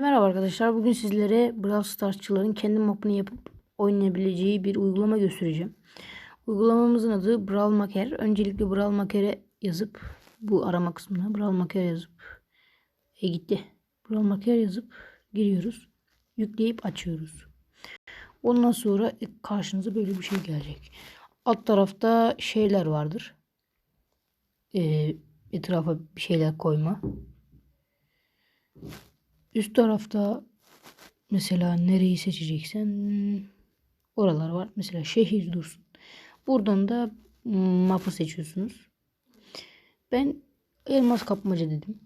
Merhaba arkadaşlar. Bugün sizlere Brawl Stars'çıların kendi mapını yapıp oynayabileceği bir uygulama göstereceğim. Uygulamamızın adı Brawl Maker. Öncelikle Brawl Maker'e yazıp bu arama kısmına Brawl Maker yazıp e gitti. Brawl Maker yazıp giriyoruz. Yükleyip açıyoruz. Ondan sonra karşınıza böyle bir şey gelecek. Alt tarafta şeyler vardır. Ee, etrafa bir şeyler koyma. Üst tarafta mesela nereyi seçeceksen oralar var. Mesela şehir dursun. Buradan da mapı seçiyorsunuz. Ben elmas kapmaca dedim.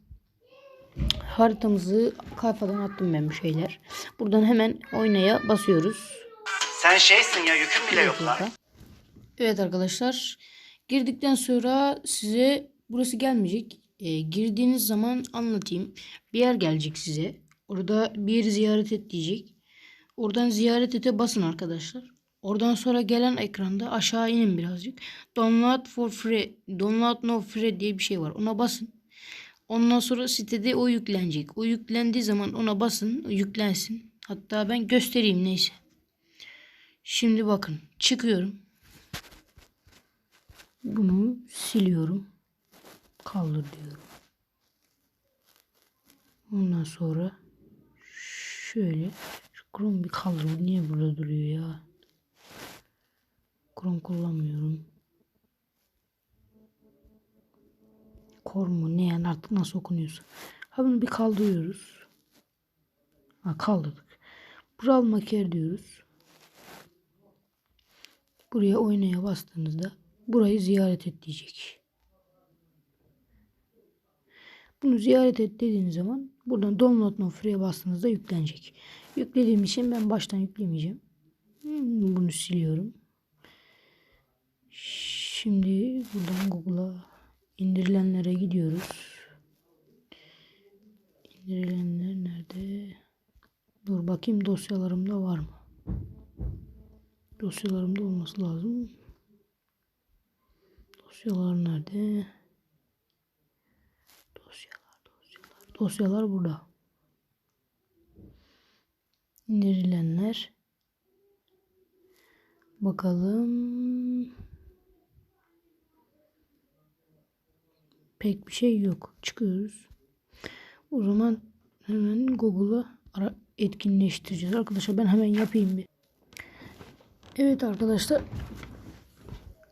Haritamızı kafadan attım ben bir şeyler. Buradan hemen oynaya basıyoruz. Sen şeysin ya yükün bile yok lan. Evet arkadaşlar. Girdikten sonra size burası gelmeyecek. Ee, girdiğiniz zaman anlatayım. Bir yer gelecek size. Orada bir yeri ziyaret et diyecek. Oradan ziyaret ete basın arkadaşlar. Oradan sonra gelen ekranda aşağı inin birazcık. Download for free, download no free diye bir şey var. Ona basın. Ondan sonra sitede o yüklenecek. O yüklendiği zaman ona basın, yüklensin. Hatta ben göstereyim neyse. Şimdi bakın çıkıyorum. Bunu siliyorum. Kaldır diyorum. Ondan sonra şöyle şu Chrome bir kaldır. Bu niye burada duruyor ya? Chrome kullanmıyorum. Kor mu ne yani artık nasıl okunuyorsa. Ha bunu bir kaldırıyoruz. Ha kaldırdık. Brawl Maker diyoruz. Buraya oynaya bastığınızda burayı ziyaret et diyecek. Bunu ziyaret et dediğiniz zaman buradan download no free'ye bastığınızda yüklenecek. Yüklediğim için ben baştan yüklemeyeceğim. Hmm, Bunu siliyorum. Şimdi buradan Google'a indirilenlere gidiyoruz. İndirilenler nerede? Dur bakayım dosyalarımda var mı? Dosyalarımda olması lazım. Dosyalar nerede? Dosyalar, dosyalar. Burada. İndirilenler. Bakalım. Pek bir şey yok. Çıkıyoruz. O zaman hemen Google'a etkinleştireceğiz. Arkadaşlar ben hemen yapayım bir. Evet arkadaşlar.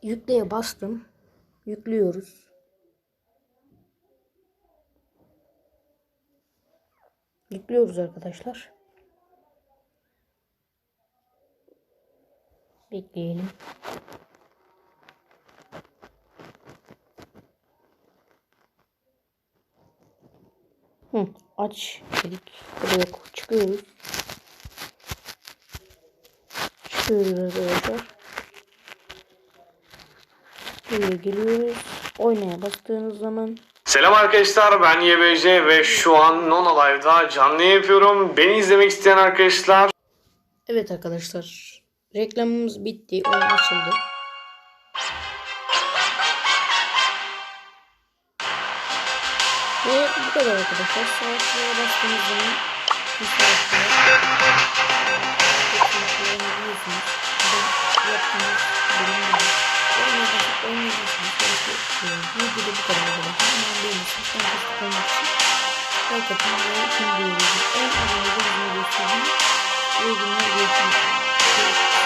Yükleye bastım. Yüklüyoruz. Yüklüyoruz arkadaşlar. Bekleyelim. Hı, aç dedik. Burada yok. Çıkıyoruz. Çıkıyoruz arkadaşlar. Buraya geliyoruz. Oynaya bastığınız zaman Selam arkadaşlar ben YBC ve şu an Nona Live'da canlı yapıyorum. Beni izlemek isteyen arkadaşlar Evet arkadaşlar. Reklamımız bitti. Oyun açıldı. Ve bu kadar arkadaşlar. Savaşlara bastığımız zaman bir savaşlara Seçeneklerini biliyorsunuz. Yaptığınız bölümleri oynayabilirsiniz. Oynayabilirsiniz. Belki e, videoda bu kadar arkadaşlar bildiğim için en kısıtlarım için like atın ve ikinci videoyu en önemli videoyu gösterdim. İyi günler, görüşmek üzere.